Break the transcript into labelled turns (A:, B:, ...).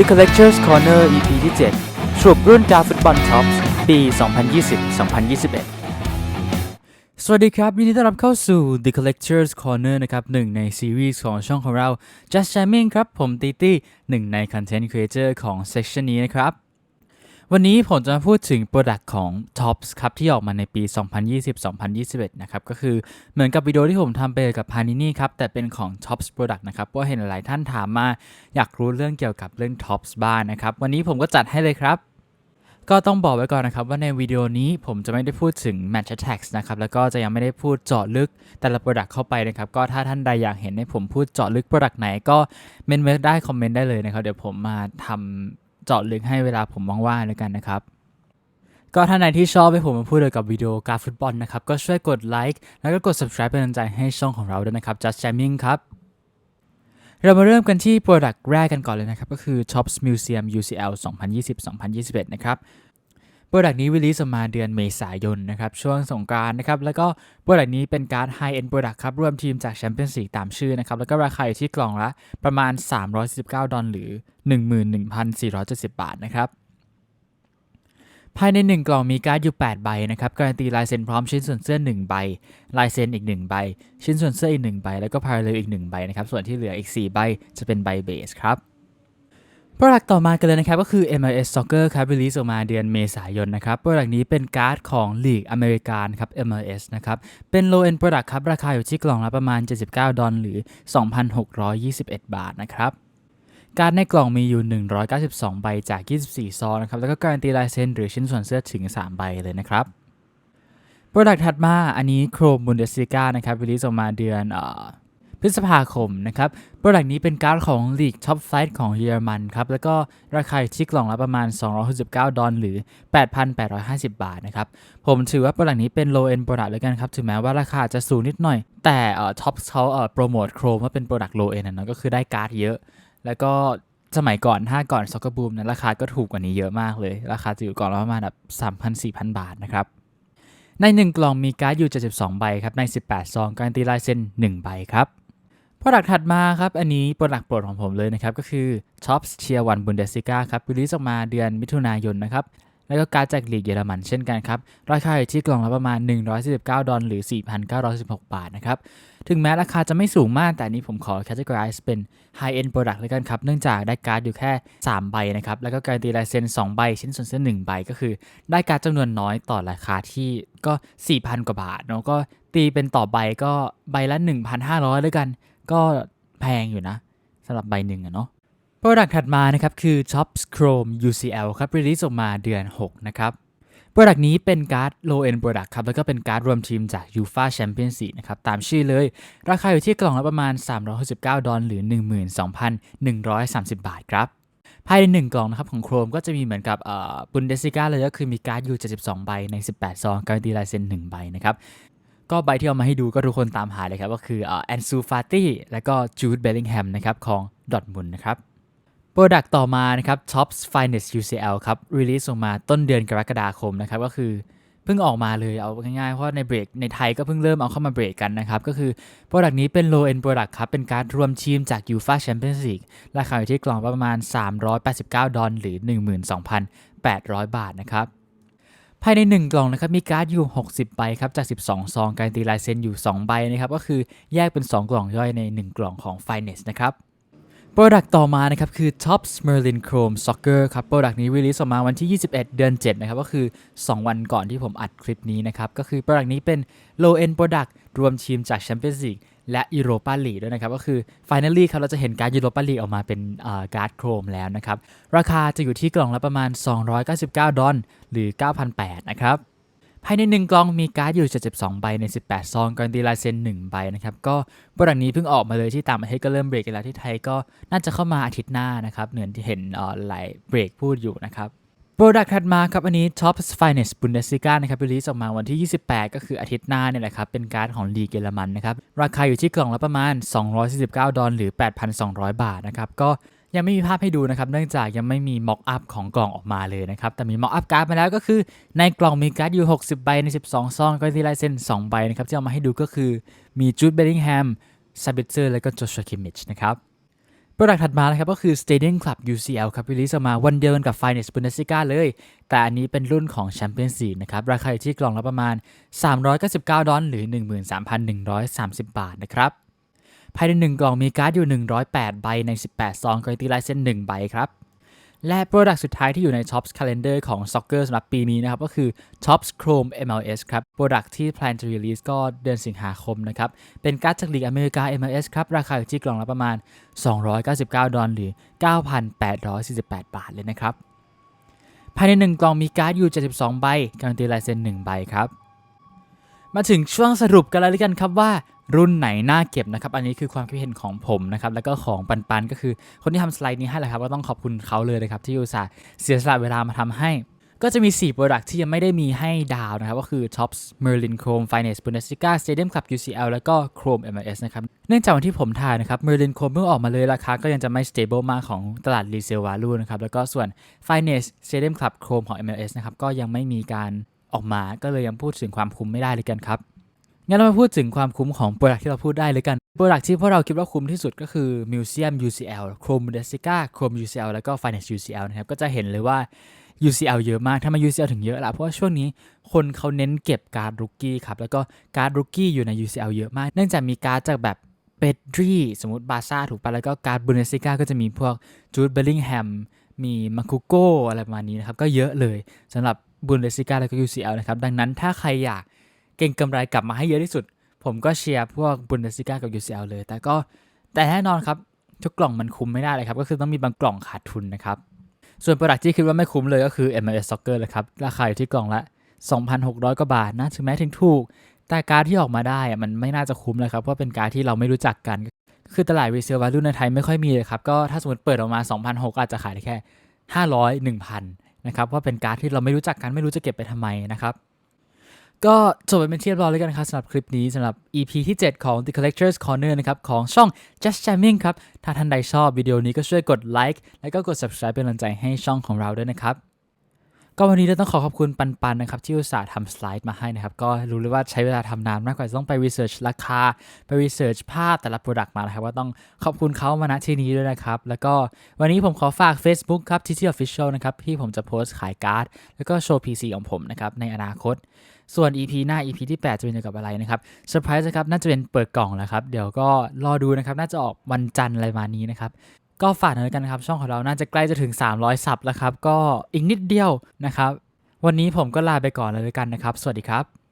A: The Collectors Corner EP ที่ 7 สรุปรุ่นดาฟุตบอลท็อปปี 2020-2021 สวัสดีครับ ยินดีต้อนรับเข้าสู่ The Collectors Corner นะครับหนึ่งในซีรีส์ของช่องของเรา Just Jamming ครับ ผมตีตี้หนึ่งใน Content Creator ของ Section นี้นะครับ วันนี้ผมจะมาพูดถึง Product ของ Tops ครับ ที่ออกมาในปี 2020-2021 นะครับ ก็คือเหมือนกับวิดีโอที่ผมทำไปกับ Panini ครับ แต่เป็นของ Tops Product นะครับเพราะเห็นหลายท่านถามมา อยากรู้เรื่องเกี่ยวกับเรื่อง Tops บ้างนะครับ วันนี้ผมก็จัดให้เลยครับ ก็ต้องบอกไว้ก่อนนะครับ ว่าในวิดีโอนี้ผมจะไม่ได้พูดถึง Match Attacks นะครับ แล้วก็จะยังไม่ได้พูดเจาะลึกแต่ละ Product เข้าไปนะครับ ก็ถ้าท่านใดอยากเห็นให้ผมพูดเจาะลึก Product ไหนก็เมนไว้ได้คอมเมนต์ได้เลยนะครับเดี๋ยวผมมาทำ เจาะลึกให้เวลาผมว่างๆแล้วกันนะครับ ก็ท่านไหนที่ชอบให้ผมมาพูดเกี่ยวกับวิดีโอการฟุตบอลนะครับ ก็ช่วยกดไลค์แล้วก็กด subscribe เป็นกำลังใจให้ช่องของเราด้วยนะครับ Just Jamming ครับเรามาเริ่มกันที่โปรดักต์แรกกันก่อนเลยนะครับ ก็คือ Tops Museum UCL 2020-2021 นะครับ Product นี้วิลิสมาเดือนเมษายนนะครับช่วงสงกรานนะครับแล้วก็ Product นี้เป็นการ High End Product ครับรวมทีมจากแชมเปี้ยนส์ลีกตามชื่อนะครับแล้วก็ราคาอยู่ที่กล่องละประมาณ349ดอลลาร์หรือ 11,470 บาทนะครับภายใน 1 กล่องมีการ์ดอยู่ 8 ใบนะครับ การันตีลายเซ็นพร้อมชิ้นส่วนเสื้อ 1 ใบ ลายเซ็นอีก 1 ใบ ชิ้นส่วนเสื้ออีก 1 ใบ แล้วก็พาราเลลอีก 1 ใบนะครับ ส่วนที่เหลืออีก 4 ใบจะเป็นใบเบสครับ Product ต่อมากันเลยนะครับ ก็คือ MLS Soccer ครับ release ออกมาเดือนเมษายนนะครับ Product นี้เป็นการ์ดของลีกอเมริกันครับ MLS นะครับเป็น low end product ครับ ราคาอยู่ที่กล่องละประมาณ 79 ดอลล์หรือ 2,621 บาทนะครับการดในกล่องมีอยู่ 192 ใบจาก 24 ซองนะครับ แล้วก็การันตีลายเซ็นหรือชิ้นส่วนเสื้อถึง 3 ใบเลยนะครับ Product ถัดมา อันนี้โครมบุนเดส i กานะครับ release ออกมาเดือนเอ่อ พฤษภาคมนะครับ Product นี้เป็นการ์ดของลีกท็อปไฟท์ของเยอรมันครับ แล้วก็ราคาที่กล่องละประมาณ 269 ดอลล์หรือ 8,850 บาทนะครับ ผมถือว่า Product นี้เป็น low end product แล้วกันครับ ถึงแม้ว่าราคาจะสูงนิดหน่อย แต่เอ่อท็อปเขาเอ่อโปรโมทโครมว่าเป็น Product low end นะเนอะก็คือได้การ์ดเยอะ แล้วก็สมัยก่อนถ้าก่อนซ็อกเกอร์บูมนั้นราคาก็ถูกกว่านี้เยอะมากเลย ราคาจะอยู่ก่อนละประมาณแบบ3,000-4,000 บาทนะครับใน 1 กล่องมีการ์ดอยู่ 72 ใบครับ ใน 18 ซอง การันตีลายเซ็น 1 ใบครับ Product ถัดมาครับ อันนี้ Product โปรดของผมเลยนะครับ ก็คือ Tops Tier 1 Bundesliga ครับรีลิสออกมาเดือนมิถุนายนนะครับ แล้วก็การ์ดจากลีกเยอรมันเช่นกันครับ ราคาอยู่ที่กล่องละประมาณ 149 ดอลล์หรือ 4,916 บาทนะครับ ถึงแม้ราคาจะไม่สูงมาก แต่นี้ผมขอ categorize เป็น high end product แล้วกันครับ เนื่องจากได้การ์ดอยู่แค่ 3 ใบนะครับ แล้วก็การันตีลายเซ็น 2 ใบ ชิ้นส่วนเส้น1ใบ ก็คือ ได้การ์ดจำนวนน้อยต่อราคาที่ก็ 4,000 กว่าบาทเนาะ ก็ตีเป็นต่อใบก็ใบละ 1,500ด้วยกัน ก็แพงอยู่นะสำหรับใบหนึ่งอะเนาะ Product ถัดมานะครับคือ Tops Chrome UCL ครับ release ออกมาเดือน 6 นะครับ Product นี้เป็นการ์ด low end product ครับ แล้วก็เป็นการ์ดรวมทีมจาก UEFA Champions League นะครับ ตามชื่อเลย ราคาอยู่ที่กล่องละประมาณ 369 ดอลลาร์หรือ 12,130 บาทครับ ภายใน 1 กล่องนะครับของโครมก็จะมีเหมือนกับเอ่อบุนเดส i กาเลยก็คือมีการ์ดอยู่ 72 ใบใน 18 ซอง การันตีลายเซ็น 1 ใบนะครับ ก็ใบที่เอามาให้ดูก็ทุกคนตามหาเลยครับ ก็คือเอ่อแอนซูฟาตี้และก็จูดเบลลิงแฮมนะครับของดอทมุนนะครับ Product ต่อมานะครับ Tops Finest UCL ครับ release ออกมาต้นเดือนกรกฎาคมนะครับก็คือเพิ่งออกมาเลยเอาง่ายๆ เพราะในเบรกในไทยก็เพิ่งเริ่มเอาเข้ามาเบรกกันนะครับ ก็คือ Product นี้เป็น low end product ครับ เป็นการรวมทีมจาก UEFA Champions League ราคาอยู่ที่กล่องประมาณ 389 ดอลลาร์หรือ 12,800 บาทนะครับ ภายใน 1 กล่องนะครับมีการ์ดอยู่ 60 ใบครับจาก 12 ซอง การันตีลายเซ็นอยู่ 2 ใบนะครับก็คือแยกเป็น 2 กล่องย่อยใน 1 กล่องของ Finest นะครับ Product ต่อมานะครับคือ Top Merlin Chrome Soccer ครับ Product นี้ release ออกมาวันที่ 21 เดือน 7 นะครับ ก็คือ 2 วันก่อนที่ผมอัดคลิปนี้นะครับ ก็คือ Product นี้เป็น low end product รวมทีมจาก Champions League และ Europa League ด้วยนะครับ ก็คือ Finally ครับเราจะเห็นการ์ด Europa League ออกมาเป็นการ์ดโครมแล้วนะครับ ราคาจะอยู่ที่กล่องละประมาณ 299 ดอลล์หรือ 9,800 นะครับภายใน 1 กล่องมีการ์ดอยู่ 72 ใบใน 18 ซองการันตีลายเซ็น 1 ใบนะครับ ก็โปรดักต์นี้เพิ่งออกมาเลยที่ต่างประเทศก็เริ่มเบรกกันแล้วที่ไทยก็น่าจะเข้ามาอาทิตย์หน้านะครับเหมือนที่เห็นหลายเบรกพูดอยู่นะครับ โปรดักต์ถัดมาครับ อันนี้ Top Finest Bundesliga นะครับรีลีสออกมาวันที่ 28 ก็คืออาทิตย์หน้าเนี่ยแหละครับ เป็นการ์ดของลีกเยอรมันนะครับ ราคาอยู่ที่กล่องละประมาณ 249 ดอลล์หรือ 8,200 บาทนะครับ ก็ยังไม่มีภาพให้ดูนะครับ เนื่องจากยังไม่มีม็อกอัพของกล่องออกมาเลยนะครับ แต่มีม็อกอัพการ์ดมาแล้วก็คือในกล่องมีการ์ดอยู่ 60 ใบใน 12 ซอง ก็ที่ลายเซ็น2 ใบนะครับที่เอามาให้ดูก็คือมีจูดเบลลิงแฮมซาบิเซอร์และก็โจชัวคิมิชนะครับ โปรดักต์ถัดมานะครับก็คือ Stadium Club UCL ครับรีลิสออกมาวันเดียวกันกับ Finest Bundesliga เลย แต่อันนี้เป็นรุ่นของ Champions League นะครับ ราคาอยู่ที่กล่องละประมาณ 399 ดอลลาร์หรือ 13,130 บาทนะครับ ภายใน 1 กล่องมีการ์ดอยู่ 108 ใบใน 18 ซองกรตีลายเส้น 1 ใบครับ และโปรดักต์สุดท้ายที่อยู่ใน Tops Calendar ของ Soccer สำหรับปีนี้นะครับ ก็คือ Tops Chrome MLS ครับโปรดักต์ที่ plan to release ก็เดือนสิงหาคมนะครับ เป็นการ์ดจากลีกอเมริกา MLS ครับ ราคาอยู่ที่กล่องละประมาณ 299 ดอลลาร์หรือ 9,848 บาทเลยนะครับ ภายใน 1 กล่องมีการ์ดอยู่ 72 ใบ การันตีลายเซ็น 1 ใบครับ มาถึงช่วงสรุปกันแล้วกันครับว่ารุ่นไหนน่าเก็บนะครับ อันนี้คือความคิดเห็นของผมนะครับ แล้วก็ของปันปันก็คือคนที่ทำสไลด์นี้ให้แหละครับ ก็ต้องขอบคุณเขาเลยนะครับ ที่อุตส่าห์เสียสละเวลามาทำให้ ก็จะมี4 Product ที่ยังไม่ได้มีให้ดาวนะครับ ก็คือ Tops Merlin Chrome Finance Bundesliga Stadium Club UCL แล้วก็ Chrome MLS นะครับ เนื่องจากวันที่ผมถ่ายนะครับ Merlin Chrome เพิ่งออกมาเลยราคาก็ยังจะไม่ stable มากของตลาด resale value นะครับ แล้วก็ส่วน Finance Stadium Club Chrome ของ MLS นะครับ ก็ยังไม่มีการ ออกมาก็เลยยังพูดถึงความคุ้มไม่ได้เลยกันครับงั้นเรามาพูดถึงความคุ้มของโปรดักที่เราพูดได้เลยกันโปรดักที่พวกเราคิดว่าคุ้มที่สุดก็คือ Museum UCL Chrome Bundesliga Chrome UCL แล้วก็ Finance UCL นะครับก็จะเห็นเลยว่า UCL เยอะมากถ้ามา UCL ถึงเยอะละเพราะว่าช่วงนี้คนเขาเน้นเก็บการ์ดรุกกี้ครับแล้วก็การ์ดรุกกี้อยู่ใน UCL เยอะมาก เนื่องจากมีการ์ดจากแบบเปดรีสมมติบาซ่าถูกปะแล้วก็การ์ดบุนเดสิก้าก็จะมีพวกจูดเบลลิงแฮมมีมาคุโกอะไรประมาณนี้นะครับก็เยอะเลยสำหรับ บุนเดสิก้าแล้วก็ UCL นะครับ ดังนั้นถ้าใครอยากเก่งกำไรกลับมาให้เยอะที่สุด ผมก็เชียร์พวกบุนเดสิก้ากับ UCL เลย แต่ก็แต่แน่นอนครับ ทุกกล่องมันคุ้มไม่ได้เลยครับ ก็คือต้องมีบางกล่องขาดทุนนะครับ ส่วนโปรดักที่คิดว่าไม่คุ้มเลยก็คือ MLS Soccer เลยครับ ราคาอยู่ที่กล่องละ 2,600 กว่าบาทนะถึงแม้ถึงถูก แต่การที่ออกมาได้อะมันไม่น่าจะคุ้มเลยครับ เพราะเป็นการที่เราไม่รู้จักกัน คือตลาด resale value ในไทยไม่ค่อยมีเลยครับ ก็ถ้าสมมติเปิดออกมา 2,600อาจจะขายได้แค่ 500 1,000 นะครับว่าเป็นการ์ดที่เราไม่รู้จักกันไม่รู้จะเก็บไปทำไมนะครับก็จบไปเป็นที่เรียบร้อยแล้วกันครับสำหรับคลิปนี้สำหรับ EP ที่ 7 ของ The Collector's Corner นะครับของช่อง Just Jamming ครับ ถ้าท่านใดชอบวิดีโอนี้ก็ช่วยกดไลค์และก็กด subscribe เป็นกำลังใจให้ช่องของเราด้วยนะครับ ก็วันนี้เราต้องขอขอบคุณปันปันนะครับที่อุตส่าห์ทำสไลด์มาให้นะครับ ก็รู้เลยว่าใช้เวลาทำนานมากกว่าจะต้องไป research ราคา ไป research ภาพแต่ละ product มานะครับ ว่าต้องขอบคุณเขามาณที่นี้ด้วยนะครับ แล้วก็วันนี้ผมขอฝาก Facebook ครับ TT Official นะครับที่ผมจะโพสต์ขายการ์ด แล้วก็โชว์ PC ของผมนะครับในอนาคต ส่วน EP หน้า EP ที่ 8 จะเป็นเกี่ยวกับอะไรนะครับเซอร์ไพรส์นะครับน่าจะเป็นเปิดกล่องแล้วครับเดี๋ยวก็รอดูนะครับน่าจะออกวันจันทร์อะไรมานี้นะครับ ก็ฝากหน่อยกันครับ ช่องของเราน่าจะใกล้จะถึง 300ซับแล้วครับ ก็อีกนิดเดียวนะครับ วันนี้ผมก็ลาไปก่อนเลยด้วกันนะครับ สวัสดีครับ